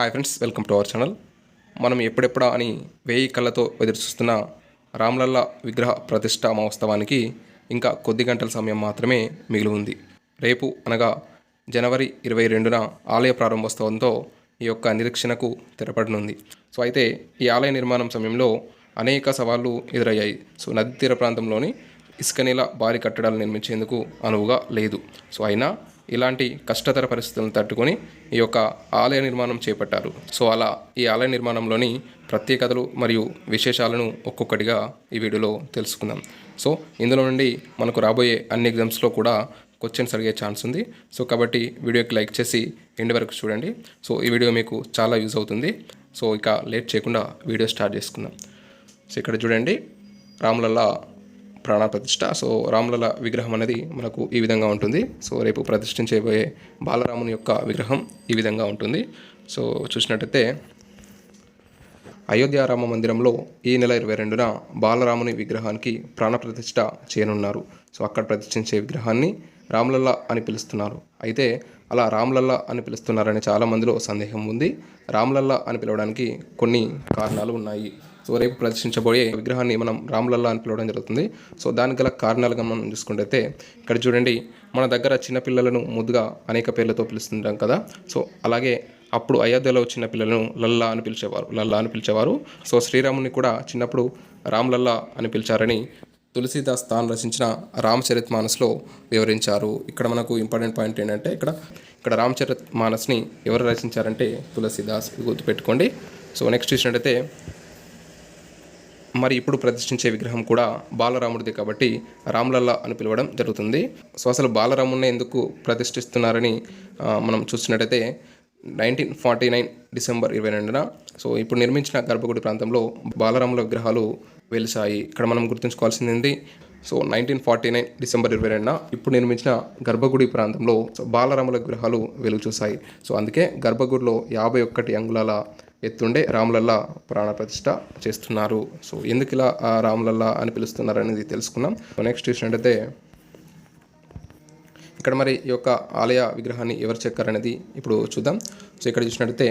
Hi friends welcome to our channel. మనం ఎప్పుడెప్పుడా అని వేయి కళ్ళతో ఎదురుచూస్తున్న రామ్లల్లా విగ్రహ ప్రతిష్ట మహోత్సవానికి ఇంకా కొద్ది గంటల సమయం మాత్రమే మిగిలి ఉంది. రేపు అనగా జనవరి ఇరవై రెండున ఆలయ ప్రారంభోత్సవంతో ఈ యొక్క నిరీక్షణకు తెరపడనుంది. సో అయితే ఈ ఆలయ నిర్మాణం సమయంలో అనేక సవాళ్ళు ఎదురయ్యాయి. సో నది తీర ప్రాంతంలోని ఇసుక నేల భారీ కట్టడాలు నిర్మించేందుకు అనువుగా లేదు. సో అయినా ఇలాంటి కష్టతర పరిస్థితులను తట్టుకొని ఈ యొక్క ఆలయ నిర్మాణం చేపట్టారు. సో అలా ఈ ఆలయ నిర్మాణంలోని ప్రత్యేకతలు మరియు విశేషాలను ఒక్కొక్కటిగా ఈ వీడియోలో తెలుసుకుందాం. సో ఇందులో నుండి మనకు రాబోయే అన్ని ఎగ్జామ్స్లో కూడా క్వశ్చన్స్ అడిగే ఛాన్స్ ఉంది. సో కాబట్టి వీడియోకి లైక్ చేసి ఎండ్ వరకు చూడండి. సో ఈ వీడియో మీకు చాలా యూజ్ అవుతుంది. సో ఇక లేట్ చేయకుండా వీడియో స్టార్ట్ చేసుకుందాం. సో ఇక్కడ చూడండి. రాములల్లా ప్రాణప్రతిష్ఠ. సో రాములల విగ్రహం అనేది మనకు ఈ విధంగా ఉంటుంది. సో రేపు ప్రతిష్ఠించబోయే బాలరాముని యొక్క విగ్రహం ఈ విధంగా ఉంటుంది. సో చూసినట్టయితే అయోధ్య రామ మందిరంలో ఈ నెల ఇరవై రెండున బాలరాముని విగ్రహానికి ప్రాణప్రతిష్ఠ చేయనున్నారు. సో అక్కడ ప్రతిష్ఠించే విగ్రహాన్ని రామ్లల్లా అని పిలుస్తున్నారు. అయితే అలా రామ్లల్లా అని పిలుస్తున్నారని చాలా మందిలో సందేహం ఉంది. రామ్లల్లా అని పిలవడానికి కొన్ని కారణాలు ఉన్నాయి. సో రేపు ప్రదర్శించబోయే విగ్రహాన్ని మనం రామ్లల్లా అని పిలవడం జరుగుతుంది. సో దానికి గల కారణాలుగా మనం చూసుకుంటే ఇక్కడ చూడండి మన దగ్గర చిన్నపిల్లలను ముద్దుగా అనేక పేర్లతో పిలుస్తుంటాం కదా. సో అలాగే అప్పుడు అయోధ్యలో చిన్న పిల్లలను లల్లా అని పిలిచేవారు లల్లా అని పిలిచేవారు. సో శ్రీరాముని కూడా చిన్నప్పుడు రామ్ లల్లా అని పిలిచారని తులసీదాస్ తాను రచించిన రామచరిత్ మానస్లో వివరించారు. ఇక్కడ మనకు ఇంపార్టెంట్ పాయింట్ ఏంటంటే ఇక్కడ ఇక్కడ రామచరిత్ మానస్ని ఎవరు రచించారంటే తులసీదాస్ గుర్తుపెట్టుకోండి. సో నెక్స్ట్ చూసినట్టయితే మరి ఇప్పుడు ప్రతిష్ఠించే విగ్రహం కూడా బాలరాముడిది కాబట్టి రామ్లల్లా అని పిలవడం జరుగుతుంది. సో అసలు బాలరాముడిని ఎందుకు ప్రతిష్ఠిస్తున్నారని మనం చూసినట్టయితే నైన్టీన్ ఫార్టీ నైన్ డిసెంబర్ ఇరవై రెండున సో ఇప్పుడు నిర్మించిన గర్భగుడి ప్రాంతంలో బాలరాముల విగ్రహాలు వెలిసాయి ఇక్కడ మనం గుర్తుంచుకోవాల్సింది so nineteen forty nine December ఇరవై రెండున ఇప్పుడు నిర్మించిన గర్భగుడి ప్రాంతంలో బాలరాముల విగ్రహాలు వెలుగు చూశాయి సో అందుకే గర్భగుడిలో యాభై ఒక్కటి అంగుళాల ఎత్తుండే రాములల్లా ప్రాణప్రతిష్ఠ చేస్తున్నారు. సో ఎందుకు ఇలా ఆ రాములల్లా అని పిలుస్తున్నారు అనేది తెలుసుకున్నాం నెక్స్ట్ చూసినట్టయితే ఇక్కడ మరి ఈ యొక్క ఆలయ విగ్రహాన్ని ఎవరు చెక్కారనేది ఇప్పుడు చూద్దాం. సో ఇక్కడ చూసినట్టయితే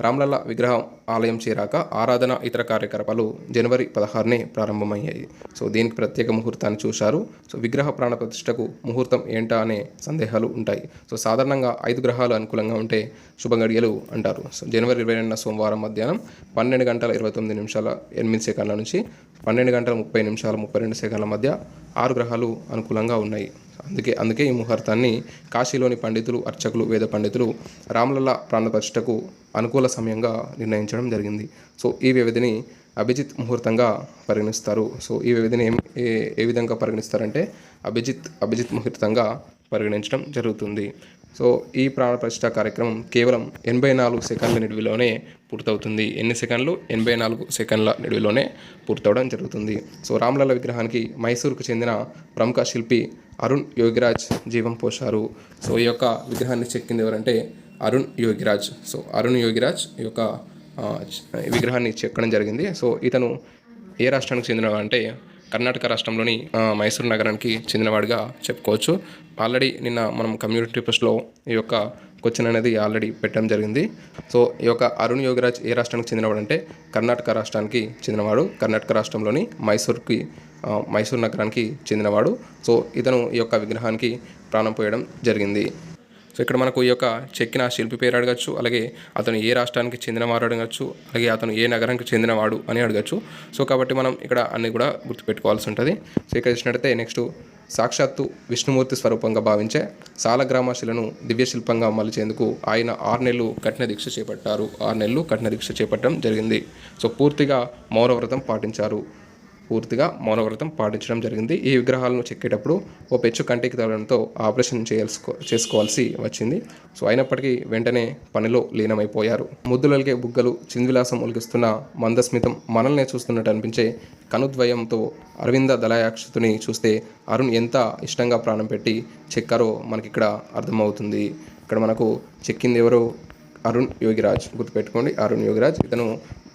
రామ్లల్ల విగ్రహం ఆలయం చేరాక ఆరాధన ఇతర కార్యకలాపాలు జనవరి పదహారునే ప్రారంభమయ్యాయి. సో దీనికి ప్రత్యేక ముహూర్తాన్ని చూశారు. సో విగ్రహ ప్రాణ ప్రతిష్టకు ముహూర్తం ఏంటా అనే సందేహాలు ఉంటాయి. సో సాధారణంగా ఐదు గ్రహాలు అనుకూలంగా ఉంటే శుభ గడియలు అంటారు. సో జనవరి ఇరవై రెండున సోమవారం మధ్యాహ్నం పన్నెండు గంటల ఇరవై తొమ్మిది నిమిషాల ఎనిమిది సెకండ్ల నుంచి పన్నెండు గంటల ముప్పై నిమిషాల ముప్పై రెండు సెకండ్ల మధ్య ఆరు గ్రహాలు అనుకూలంగా ఉన్నాయి. అందుకే అందుకే ఈ ముహూర్తాన్ని కాశీలోని పండితులు అర్చకులు వేద పండితులు రామ్లల్ల ప్రాణప్రతిష్టకు అనుకూల సమయంగా నిర్ణయించడం జరిగింది. సో ఈ వ్యవధిని అభిజిత్ ముహూర్తంగా పరిగణిస్తారు. సో ఈ వ్యవధిని ఏం ఏ ఏ విధంగా పరిగణిస్తారంటే అభిజిత్ అభిజిత్ ముహూర్తంగా పరిగణించడం జరుగుతుంది. సో ఈ ప్రాణ ప్రాణప్రతిష్ఠ కార్యక్రమం కేవలం ఎనభై నాలుగు సెకండ్ల నిడివిలోనే పూర్తవుతుంది. ఎన్ని సెకండ్లు? ఎనభై నాలుగు సెకండ్ల నిడివిలోనే పూర్తవడం జరుగుతుంది. సో రామలల్ల విగ్రహానికి మైసూరుకు చెందిన ప్రముఖ శిల్పి అరుణ్ యోగిరాజ్ జీవం పోశారు. సో ఈ యొక్క విగ్రహాన్ని చెక్కింది ఎవరంటే అరుణ్ యోగిరాజ్. సో అరుణ్ యోగిరాజ్ ఈ యొక్క విగ్రహాన్ని చెక్కడం జరిగింది. సో ఇతను ఏ రాష్ట్రానికి చెందినవాడు అంటే కర్ణాటక రాష్ట్రంలోని మైసూరు నగరానికి చెందినవాడిగా చెప్పుకోవచ్చు. ఆల్రెడీ నిన్న మనం కమ్యూనిటీ పోస్ట్లో ఈ యొక్క క్వశ్చన్ అనేది ఆల్రెడీ పెట్టడం జరిగింది. సో ఈ యొక్క అరుణ్ యోగిరాజ్ ఏ రాష్ట్రానికి చెందినవాడు అంటే కర్ణాటక రాష్ట్రానికి చెందినవాడు. కర్ణాటక రాష్ట్రంలోని మైసూర్కి మైసూర్ నగరానికి చెందినవాడు. సో ఇతను ఈ యొక్క విగ్రహానికి ప్రాణం పోయడం జరిగింది. సో ఇక్కడ మనకు ఈ యొక్క చెక్కిన శిల్పి పేరు అడగచ్చు అలాగే అతను ఏ రాష్ట్రానికి చెందినవాడు అడగచ్చు అలాగే అతను ఏ నగరానికి చెందినవాడు అని అడగచ్చు. సో కాబట్టి మనం ఇక్కడ అన్ని కూడా గుర్తుపెట్టుకోవాల్సి ఉంటుంది. సో ఇక్కడ చూసినట్టయితే నెక్స్ట్ సాక్షాత్తు విష్ణుమూర్తి స్వరూపంగా భావించే సాలగ్రామ శిలను దివ్య శిల్పంగా మలిచేందుకు ఆయన ఆరు నెలలు కఠిన దీక్ష చేపట్టారు. ఆరు నెలలు కఠిన దీక్ష చేపట్టడం జరిగింది. సో పూర్తిగా మౌనవ్రతం పాటించారు. పూర్తిగా మౌనవ్రతం పాటించడం జరిగింది. ఈ విగ్రహాలను చెక్కేటప్పుడు ఓ పెచ్చు కంటికి తగలడంతో ఆపరేషన్ చేయాల్సుకో చేసుకోవాల్సి వచ్చింది. సో అయినప్పటికీ వెంటనే పనిలో లీనమైపోయారు. ముద్దులలిగే బుగ్గలు చిందివిలాసం ఉలిగిస్తున్న మందస్మితం మనల్నే చూస్తున్నట్టు అనిపించే కనుద్వయంతో అరవింద దళయాక్షతుని చూస్తే అరుణ్ ఎంత ఇష్టంగా ప్రాణం పెట్టి చెక్కారో మనకి ఇక్కడ అర్థమవుతుంది. ఇక్కడ మనకు చెక్కింది ఎవరో? అరుణ్ యోగిరాజ్ గుర్తుపెట్టుకోండి. అరుణ్ యోగిరాజ్ ఇతను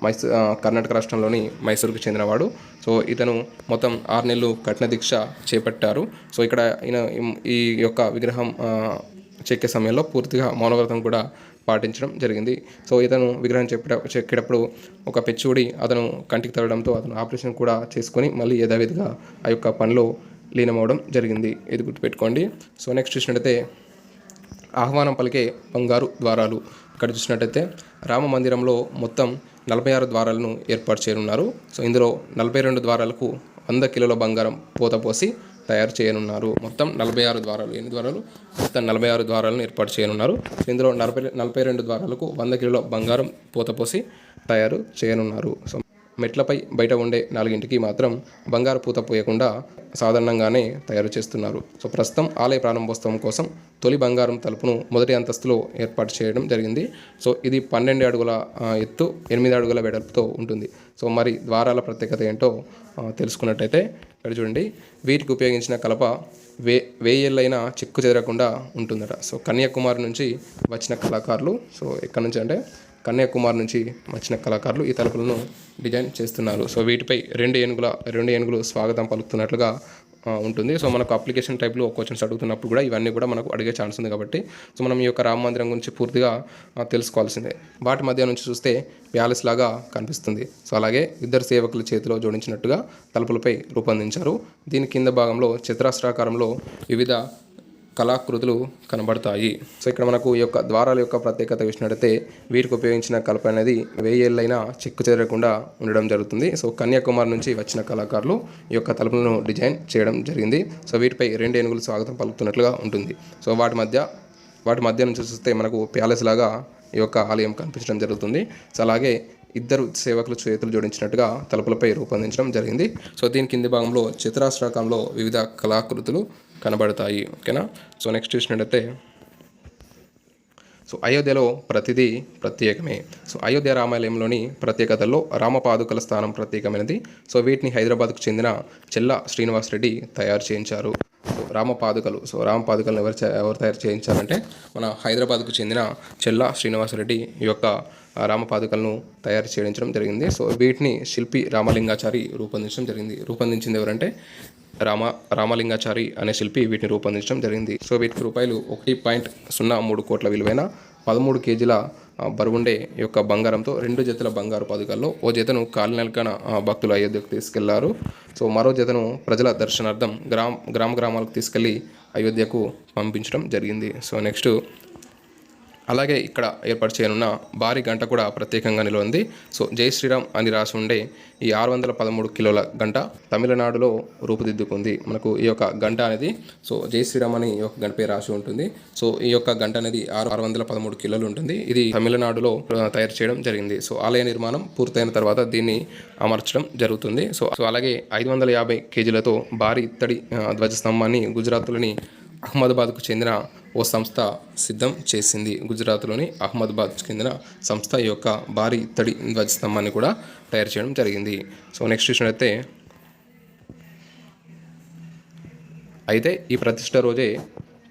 మైసూ కర్ణాటక రాష్ట్రంలోని మైసూరుకు చెందినవాడు. సో ఇతను మొత్తం ఆరు నెలలు కఠిన దీక్ష చేపట్టారు. సో ఇక్కడ ఈయన ఈ యొక్క విగ్రహం చెక్కే సమయంలో పూర్తిగా మౌనవ్రతం కూడా పాటించడం జరిగింది. సో ఇతను విగ్రహం చెప్పే చెక్కేటప్పుడు ఒక పెచ్చుడి అతను కంటికి తరడంతో అతను ఆపరేషన్ కూడా చేసుకొని మళ్ళీ యథావిధిగా ఆ యొక్క పనిలో లీనమవడం జరిగింది. ఇది గుర్తుపెట్టుకోండి. సో నెక్స్ట్ చూసినట్టయితే ఆహ్వానం పలికే బంగారు ద్వారాలు. ఇక్కడ చూసినట్టయితే రామ మందిరంలో మొత్తం నలభై ఆరు ద్వారాలను ఏర్పాటు చేయనున్నారు. సో ఇందులో నలభై రెండు ద్వారాలకు వంద కిలోల బంగారం పూత పోసి తయారు చేయనున్నారు. మొత్తం నలభై ఆరు ద్వారాలు ఎన్ని ద్వారాలు? మొత్తం నలభై ఆరు ద్వారాలను ఏర్పాటు చేయనున్నారు. ఇందులో నలభై నలభై రెండు ద్వారాలకు వంద కిలోల బంగారం పూత పోసి తయారు చేయనున్నారు. సో మెట్లపై బయట ఉండే నాలుగింటికి మాత్రం బంగారు పూత పోయకుండా సాధారణంగానే తయారు చేస్తున్నారు. సో ప్రస్తుతం ఆలయ ప్రారంభోత్సవం కోసం తొలి బంగారం తలుపును మొదటి అంతస్తులో ఏర్పాటు చేయడం జరిగింది. సో ఇది పన్నెండు అడుగుల ఎత్తు ఎనిమిది అడుగుల వెడల్పుతో ఉంటుంది. సో మరి ద్వారాల ప్రత్యేకత ఏంటో తెలుసుకున్నట్టయితే ఇక్కడ చూడండి. వీటికి ఉపయోగించిన కలప వే వేయేళ్ళైనా చెక్కు చెదరకుండా ఉంటుందట. సో కన్యాకుమారి నుంచి వచ్చిన కళాకారులు సో ఎక్కడి నుంచి అంటే కన్యాకుమారి నుంచి వచ్చిన కళాకారులు ఈ తలుపులను డిజైన్ చేస్తున్నారు. సో వీటిపై రెండు ఏనుగుల రెండు ఏనుగులు స్వాగతం పలుకుతున్నట్లుగా ఉంటుంది. సో మనకు అప్లికేషన్ టైప్లో క్వశ్చన్స్ అడుగుతున్నప్పుడు కూడా ఇవన్నీ కూడా మనకు అడిగే ఛాన్స్ ఉంది కాబట్టి సో మనం ఈ యొక్క రామ మందిరం గురించి పూర్తిగా తెలుసుకోవాల్సిందే. వాటి మధ్య నుంచి చూస్తే ప్యాలెస్ లాగా కనిపిస్తుంది. సో అలాగే ఇద్దరు సేవకుల చేతిలో జోడించినట్టుగా తలుపులపై రూపొందించారు. దీని కింద భాగంలో చిత్రాస్త్రాకారంలో వివిధ కళాకృతులు కనబడతాయి. సో ఇక్కడ మనకు ఈ యొక్క ద్వారాల యొక్క ప్రత్యేకత చూసినట్టయితే వీటికి ఉపయోగించిన కలప అనేది వేయేళ్ళైనా చెక్కు చేరకుండా ఉండడం జరుగుతుంది. సో కన్యాకుమారి నుంచి వచ్చిన కళాకారులు ఈ యొక్క తలుపులను డిజైన్ చేయడం జరిగింది. సో వీటిపై రెండు ఏనుగులు స్వాగతం పలుకుతున్నట్లుగా ఉంటుంది. సో వాటి మధ్య వాటి మధ్య నుంచి చూస్తే మనకు ప్యాలెస్ లాగా ఈ యొక్క ఆలయం కనిపించడం జరుగుతుంది. సో అలాగే ఇద్దరు సేవకులు చేతులు జోడించినట్టుగా తలుపులపై రూపొందించడం జరిగింది. సో దీని కింది భాగంలో చతురాశ్రాకంలో వివిధ కళాకృతులు కనబడతాయి. ఓకేనా? సో నెక్స్ట్ చూసినట్టయితే సో అయోధ్యలో ప్రతిదీ ప్రత్యేకమే. సో అయోధ్య రామాలయంలోని ప్రత్యేకతల్లో రామపాదుకల స్థానం ప్రత్యేకమైనది. సో వీటిని హైదరాబాద్కు చెందిన చెల్ల శ్రీనివాస్ రెడ్డి తయారు చేయించారు. సో రామపాదుకలు సో రామపాదుకలను ఎవరు ఎవరు తయారు చేయించారంటే మన హైదరాబాద్కు చెందిన చెల్ల శ్రీనివాస్ రెడ్డి ఈ యొక్క రామపాదుకలను తయారు చేయించడం జరిగింది. సో వీటిని శిల్పి రామలింగాచారి రూపొందించడం జరిగింది. రూపొందించింది ఎవరంటే రామ రామలింగాచారి అనే శిల్పి వీటిని రూపొందించడం జరిగింది. సో వీటికి రూపాయలు ఒకటి పాయింట్ సున్నా మూడు కోట్ల విలువైన పదమూడు కేజీల బరువుండే యొక్క బంగారంతో రెండు జతల బంగారు పాదుకల్లో ఓ జతను కాలినెలకన భక్తులు అయోధ్యకు తీసుకెళ్ళారు. సో మరో జతను ప్రజల దర్శనార్థం గ్రామ గ్రామ గ్రామాలకు తీసుకెళ్ళి అయోధ్యకు పంపించడం జరిగింది. సో నెక్స్ట్ అలాగే ఇక్కడ ఏర్పాటు చేయనున్న భారీ గంట కూడా ప్రత్యేకంగా నిలవంది. సో జై శ్రీరామ్ అని రాసి ఉండే ఈ ఆరు వందల పదమూడు కిలోల గంట తమిళనాడులో రూపుదిద్దుకుంది. మనకు ఈ యొక్క గంట అనేది సో జై శ్రీరామ్ అని ఈ యొక్క గంటపై రాసి ఉంటుంది. సో ఈ యొక్క గంట అనేది ఆరు ఆరు వందల పదమూడు కిలోలు ఉంటుంది. ఇది తమిళనాడులో తయారు చేయడం జరిగింది. సో ఆలయ నిర్మాణం పూర్తయిన తర్వాత దీన్ని అమర్చడం జరుగుతుంది. సో సో అలాగే ఐదు వందల యాభై కేజీలతో భారీ ఇత్తడి ధ్వజ ధ్వజస్తంభాన్ని గుజరాత్లోని అహ్మదాబాద్కు చెందిన ఓ సంస్థ సిద్ధం చేసింది. గుజరాత్లోని అహ్మదాబాద్కు చెందిన సంస్థ ఈ యొక్క భారీ ఇత్తడి ధ్వజస్తంభాన్ని కూడా తయారు చేయడం జరిగింది. సో నెక్స్ట్ చూసినట్లయితే అయితే ఈ ప్రతిష్ట రోజే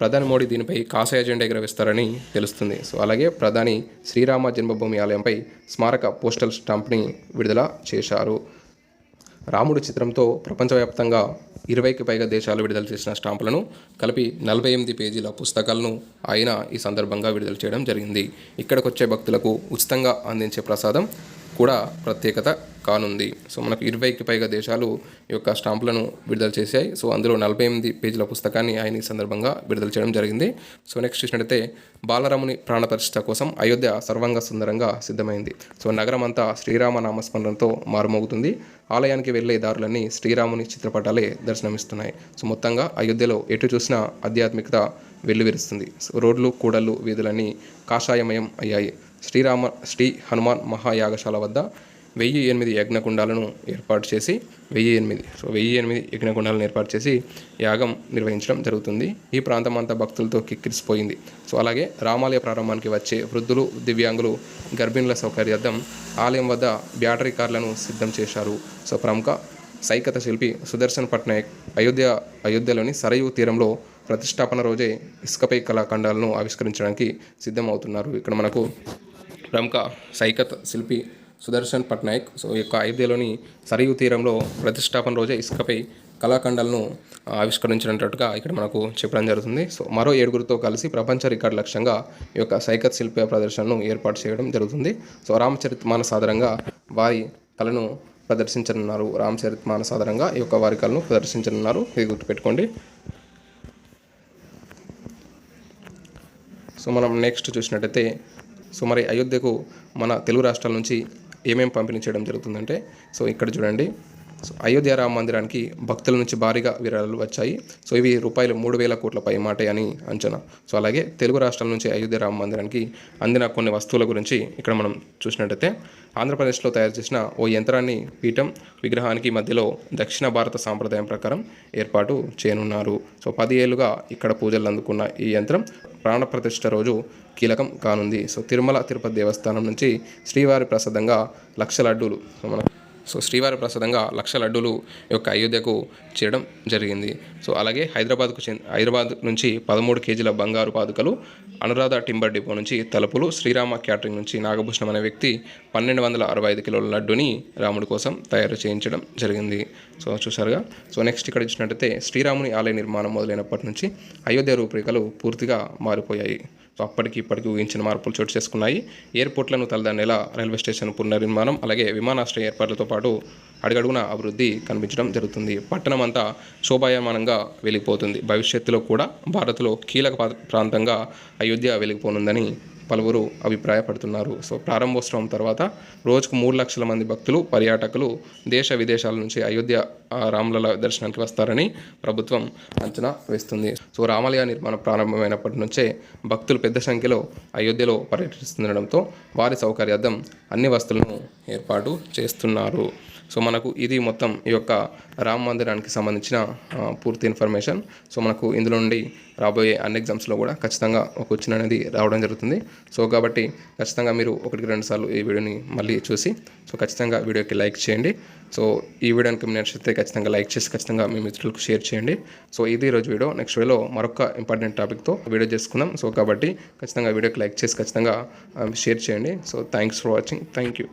ప్రధాని మోడీ దీనిపై కాషాయ జెండా ఎగరవేస్తారని తెలుస్తుంది. సో అలాగే ప్రధాని శ్రీరామ జన్మభూమి ఆలయంపై స్మారక పోస్టల్ స్టాంప్ని విడుదల చేశారు. రాముడు చిత్రంతో ప్రపంచవ్యాప్తంగా ఇరవైకి పైగా దేశాలు విడుదల చేసిన స్టాంపులను కలిపి నలభై ఎనిమిది పేజీల పుస్తకాలను ఆయన ఈ సందర్భంగా విడుదల చేయడం జరిగింది. ఇక్కడికి వచ్చే భక్తులకు ఉచితంగా అందించే ప్రసాదం కూడా ప్రత్యేకత కానుంది. సో మనకు ఇరవైకి పైగా దేశాలు ఈ యొక్క స్టాంపులను విడుదల చేశాయి. సో అందులో నలభై ఎనిమిది పేజీల పుస్తకాన్ని ఆయన ఈ సందర్భంగా విడుదల చేయడం జరిగింది. సో నెక్స్ట్ చూసినట్టయితే బాలరాముని ప్రాణప్రతిష్ఠ కోసం అయోధ్య సర్వంగ సుందరంగా సిద్ధమైంది. సో నగరం అంతా శ్రీరామ నామస్మరణతో మారుమోగుతుంది. ఆలయానికి వెళ్ళే దారులన్నీ శ్రీరాముని చిత్రపటాలే దర్శనమిస్తున్నాయి. సో మొత్తంగా అయోధ్యలో ఎటు చూసినా ఆధ్యాత్మికత వెల్లువిరుస్తుంది. సో రోడ్లు కూడళ్ళు వీధులన్నీ కాషాయమయం అయ్యాయి. శ్రీరామ శ్రీ హనుమాన్ మహాయాగశాల వద్ద వెయ్యి ఎనిమిది యజ్ఞకుండాలను ఏర్పాటు చేసి వెయ్యి ఎనిమిది సో వెయ్యి ఎనిమిది యజ్ఞకుండాలను ఏర్పాటు చేసి యాగం నిర్వహించడం జరుగుతుంది. ఈ ప్రాంతం అంతా భక్తులతో కిక్కిరిసిపోయింది. సో అలాగే రామాలయ ప్రారంభానికి వచ్చే వృద్ధులు దివ్యాంగులు గర్భిణుల సౌకర్యార్థం ఆలయం వద్ద బ్యాటరీ కార్లను సిద్ధం చేశారు. సో ప్రముఖ సైకత శిల్పి సుదర్శన్ పట్నాయక్ అయోధ్య అయోధ్యలోని సరయు తీరంలో ప్రతిష్టాపన రోజే ఇసుకపై కళాఖండాలను ఆవిష్కరించడానికి సిద్ధమవుతున్నారు. ఇక్కడ మనకు ప్రముఖ సైకత్ శిల్పి సుదర్శన్ పట్నాయక్. సో ఈ యొక్క అయోధ్యలోని సరయూ తీరంలో ప్రతిష్టాపన రోజే ఇసుకపై కళాఖండాలను ఆవిష్కరించినట్టుగా ఇక్కడ మనకు చెప్పడం జరుగుతుంది. సో మరో ఏడుగురితో కలిసి ప్రపంచ రికార్డు లక్ష్యంగా ఈ యొక్క సైకత్ శిల్ప ప్రదర్శనను ఏర్పాటు చేయడం జరుగుతుంది. సో రామచరిత్ మానస్ ఆధారంగా వారి కళను ప్రదర్శించనున్నారు. రామచరిత్ మానస్ ఆధారంగా ఈ యొక్క వారి కళను ప్రదర్శించనున్నారు. ఇది గుర్తుపెట్టుకోండి. సో మనం నెక్స్ట్ చూసినట్టయితే సో మరి అయోధ్యకు మన తెలుగు రాష్ట్రాల నుంచి ఏమేమి పంపిణీ చేయడం జరుగుతుందంటే సో ఇక్కడ చూడండి. సో అయోధ్య రామ మందిరానికి భక్తుల నుంచి భారీగా విరాళాలు వచ్చాయి. సో ఇవి రూపాయలు మూడు వేల కోట్ల పై మాటే అని అంచనా. సో అలాగే తెలుగు రాష్ట్రాల నుంచి అయోధ్య రామ మందిరానికి అందిన కొన్ని వస్తువుల గురించి ఇక్కడ మనం చూసినట్టయితే ఆంధ్రప్రదేశ్లో తయారు చేసిన ఓ యంత్రాన్ని పీఠం విగ్రహానికి మధ్యలో దక్షిణ భారత సాంప్రదాయం ప్రకారం ఏర్పాటు చేయనున్నారు. సో పది ఏళ్ళుగా ఇక్కడ పూజలు అందుకున్న ఈ యంత్రం ప్రాణప్రతిష్ఠ రోజు కీలకం కానుంది. సో తిరుమల తిరుపతి దేవస్థానం నుంచి శ్రీవారి ప్రసాదంగా లక్ష లడ్డూలు సో మన సో శ్రీవారి ప్రసాదంగా లక్ష లడ్డూలు యొక్క అయోధ్యకు చేయడం జరిగింది. సో అలాగే హైదరాబాద్కు చెంది హైదరాబాద్ నుంచి పదమూడు కేజీల బంగారు పాదుకలు అనురాధ టింబర్ డిపో నుంచి తలుపులు శ్రీరామ క్యాటరింగ్ నుంచి నాగభూషణం అనే వ్యక్తి పన్నెండు వందల అరవై ఐదు కిలోల లడ్డుని రాముడి కోసం తయారు చేయించడం జరిగింది. సో చూసారుగా సో నెక్స్ట్ ఇక్కడ ఇచ్చినట్టయితే శ్రీరాముని ఆలయ నిర్మాణం మొదలైనప్పటి నుంచి అయోధ్య రూపురేఖలు పూర్తిగా మారిపోయాయి. సో అప్పటికి ఇప్పటికి ఊహించిన మార్పులు చోటు చేసుకున్నాయి. ఎయిర్పోర్ట్లను తలదాన్నేలా రైల్వే స్టేషన్ పునర్నిర్మాణం అలాగే విమానాశ్రయ ఏర్పాట్లతో పాటు అడుగడుగున అభివృద్ధి కనిపించడం జరుగుతుంది. పట్టణం అంతా శోభాయమానంగా వెలిగిపోతుంది. భవిష్యత్తులో కూడా భారత్లో కీలక ప్రాంతంగా అయోధ్య వెలిగిపోనుందని పలువురు అభిప్రాయపడుతున్నారు. సో ప్రారంభోత్సవం తర్వాత రోజుకు మూడు లక్షల మంది భక్తులు పర్యాటకులు దేశ విదేశాల నుంచి అయోధ్య రామలల దర్శనానికి వస్తారని ప్రభుత్వం అంచనా వేస్తుంది. సో రామాలయ నిర్మాణం ప్రారంభమైనప్పటి నుంచే భక్తులు పెద్ద సంఖ్యలో అయోధ్యలో పర్యటిస్తుండడంతో వారి సౌకర్యార్థం అన్ని వస్తువులను ఏర్పాటు చేస్తున్నారు. సో మనకు ఇది మొత్తం ఈ యొక్క రామ మందిరానికి సంబంధించిన పూర్తి ఇన్ఫర్మేషన్. సో మనకు ఇందులో నుండి రాబోయే అన్ని ఎగ్జామ్స్లో కూడా ఖచ్చితంగా ఒక క్వశ్చన్ అనేది రావడం జరుగుతుంది. సో కాబట్టి ఖచ్చితంగా మీరు ఒకటికి రెండు సార్లు ఈ వీడియోని మళ్ళీ చూసి సో ఖచ్చితంగా వీడియోకి లైక్ చేయండి. సో ఈ వీడియోకి మీరు నచ్చితే ఖచ్చితంగా లైక్ చేసి ఖచ్చితంగా మీ మిత్రులకు షేర్ చేయండి. సో ఇది ఈరోజు వీడియో. నెక్స్ట్ వీడియోలో మరొక ఇంపార్టెంట్ టాపిక్తో వీడియో చేసుకుందాం. సో కాబట్టి ఖచ్చితంగా వీడియోకి లైక్ చేసి ఖచ్చితంగా షేర్ చేయండి. So thanks for watching. Thank you.